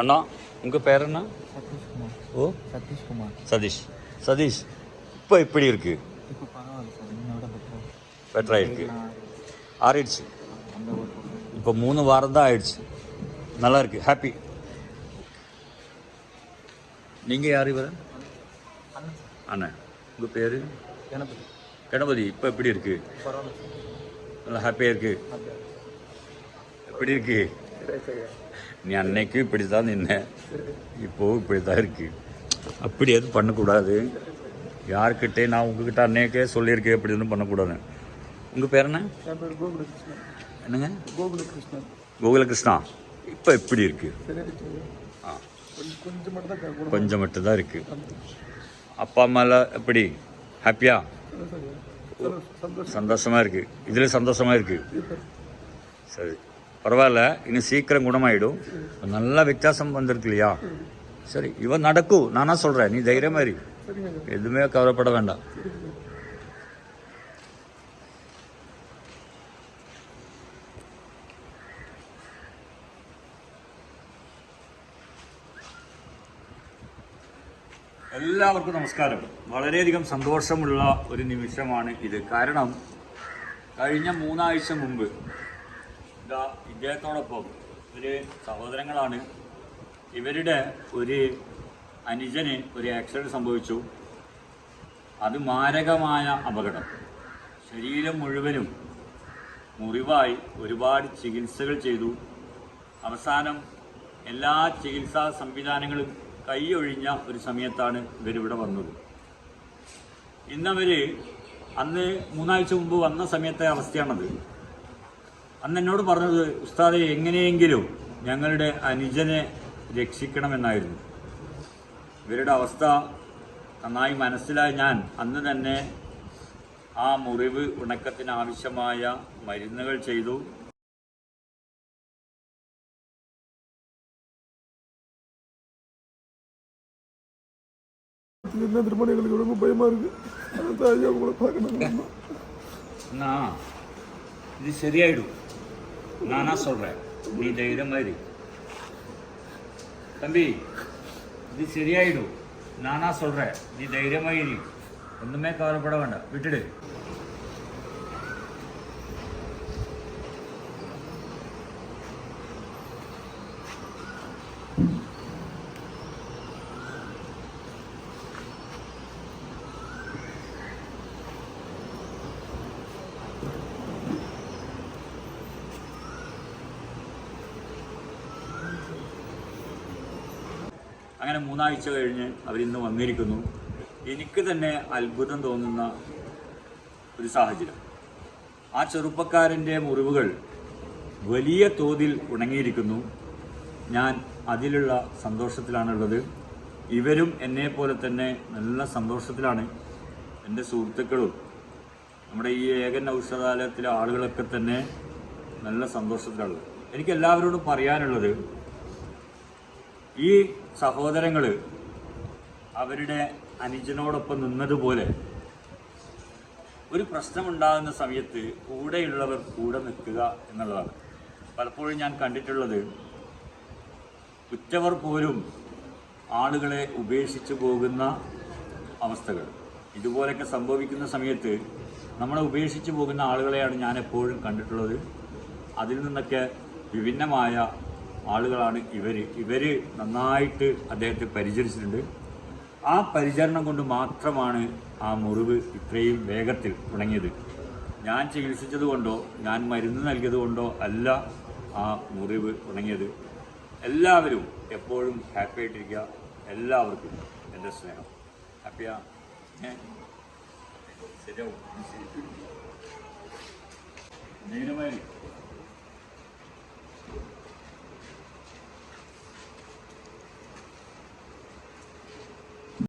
அண்ணா உங்கள் பேர் என்ன? சதீஷ்குமார். ஓ? சதீஷ்குமார். சதீஷ். சதீஷ் இப்போ எப்படி இருக்கு? பெட்டர் ஆயிருக்கு ஆறிடுச்சு. இப்போ மூணு வாரம் தான் ஆயிடுச்சு. நல்லா இருக்கு. ஹாப்பி நீங்கள் யார் இவர்? அண்ணன் அண்ணன். உங்கள் பேர்? எனக்கு கணபதி. இப்போ எப்படி இருக்கு? நல்லா ஹாப்பியாக இருக்கு. எப்படி இருக்கு? நீ அன்னைக்கு இப்படி தான் நின்ன. இப்போவும் இப்படி தான் இருக்கு. அப்படி எதுவும் பண்ணக்கூடாது. யார்கிட்டே நான் உங்ககிட்ட அன்னைக்கே சொல்லியிருக்கேன் அப்படி ஒன்றும் பண்ணக்கூடாது. உங்கள் பேர் என்ன? பேர் கோகுலகிருஷ்ணன் என்னங்க? கோகுலகிருஷ்ணன். கோகுலகிருஷ்ணா இப்போ எப்படி இருக்கு. ஆ. கொஞ்சம் கொஞ்சம் மட்டும் தான் இருக்கு. அப்பா அம்மாலாம் எப்படி? ஹாப்பியா சந்தோஷமாக சந்தோஷமா இதில் சந்தோஷமாக இருக்குது சரி. பரவாயில்ல இன்னும் சீக்கிரம் குணமாயிடும் நல்ல வித்தியாசம் வந்திருக்கு இல்லையா சரி இவன் நடக்கும் நானா சொல்றேன் நீ தைரியமா இரு சரிங்க எதுவுமே கவலைப்பட வேண்டாம் എല്ലാവർക്കും നമസ്കാരം വളരെയധികം സന്തോഷമുള്ള ഒരു നിമിഷമാണ് ഇത് കാരണം കഴിഞ്ഞ മൂന്നാഴ്ച മുമ്പ് ഇതാ ഇദ്ദേഹത്തോടൊപ്പം ഒരു സഹോദരങ്ങളാണ്. ഇവരുടെ ഒരു അനുജന് ഒരു ആക്സിഡന്റ് സംഭവിച്ചു. അത് മാരകമായ അപകടം. ശരീരം മുഴുവനും മുറിവായി ഒരുപാട് ചികിത്സകൾ ചെയ്തു. അവസാനം എല്ലാ ചികിത്സാ സംവിധാനങ്ങളും കൈയൊഴിഞ്ഞ ഒരു സമയത്താണ് ഇവരിവിടെ വന്നത്. ഇന്നവര് അന്ന് മൂന്നാഴ്ച മുമ്പ് വന്ന സമയത്തെ അവസ്ഥയാണത്. അന്ന് എന്നോട് പറഞ്ഞത് ഉസ്താദെ എങ്ങനെയെങ്കിലും ഞങ്ങളുടെ അനുജനെ രക്ഷിക്കണമെന്നായിരുന്നു ഇവരുടെ അവസ്ഥ നന്നായി മനസ്സിലായി ഞാൻ അന്ന് തന്നെ ആ മുറിവ് ഉണക്കത്തിന് ആവശ്യമായ മരുന്നുകൾ ചെയ്തു என்ன திரும்ப எங்களுக்கு ரொம்ப பயமா இருக்கு அதான் ஐயா உங்களை பார்க்கணும் എന്നാ ഇത് நான் நான் சொல்கிறேன் நீ தைரியமாக இரு தம்பி இது சரியாயிடும் நானா சொல்கிறேன் நீ தைரியமாக இரு ஒன்றுமே கவலைப்பட வேண்டாம் விட்டுடு Thank you. അങ്ങനെ മൂന്നാഴ്ച കഴിഞ്ഞ് അവരിന്ന് വന്നിരിക്കുന്നു. എനിക്ക് തന്നെ അത്ഭുതം തോന്നുന്ന ഒരു സാഹചര്യം. ആ ചെറുപ്പക്കാരന്റെ മുറിവുകൾ വലിയ തോതിൽ ഉണങ്ങിയിരിക്കുന്നു. ഞാൻ അതിലുള്ള സന്തോഷത്തിലാണുള്ളത്. ഇവരും എന്നെ പോലെ തന്നെ നല്ല സന്തോഷത്തിലാണ്. എന്റെ സുഹൃത്തുക്കളും നമ്മുടെ ഈ ഏകൻ ഔഷധാലയത്തിലെ ആളുകളൊക്കെ തന്നെ നല്ല സന്തോഷത്തിലുള്ളത് എനിക്ക് എല്ലാവരോടും പറയാനുള്ളത് ഈ സഹോദരങ്ങൾ അവരുടെ അനുജനോടൊപ്പം നിന്നതുപോലെ ഒരു പ്രശ്നമുണ്ടാകുന്ന സമയത്ത് കൂടെയുള്ളവർ കൂടെ നിൽക്കുക എന്നുള്ളതാണ്. പലപ്പോഴും ഞാൻ കണ്ടിട്ടുള്ളത് ഉറ്റവർ പോലും ആളുകളെ ഉപേക്ഷിച്ചു പോകുന്ന അവസ്ഥകൾ. ഇതുപോലൊക്കെ സംഭവിക്കുന്ന സമയത്ത് നമ്മളെ ഉപേക്ഷിച്ചു പോകുന്ന ആളുകളെയാണ് ഞാൻ എപ്പോഴും കണ്ടിട്ടുള്ളത്. അതിൽ നിന്നൊക്കെ വിഭിന്നമായ ആളുകളാണ് ഇവർ ഇവർ നന്നായിട്ട് അദ്ദേഹത്തെ പരിചരിച്ചിട്ടുണ്ട്. ആ പരിചരണം കൊണ്ട് മാത്രമാണ് ആ മുറിവ് ഇത്രയും വേഗത്തിൽ തുടങ്ങിയത്. ഞാൻ ചികിത്സിച്ചത് കൊണ്ടോ ഞാൻ മരുന്ന് നൽകിയത് കൊണ്ടോ അല്ല ആ മുറിവ് തുടങ്ങിയത്. എല്ലാവരും എപ്പോഴും ഹാപ്പി ആയിട്ടിരിക്കുക. എല്ലാവർക്കും എന്റെ സ്നേഹം. ഹാപ്പിയാ? ശരിയാവും.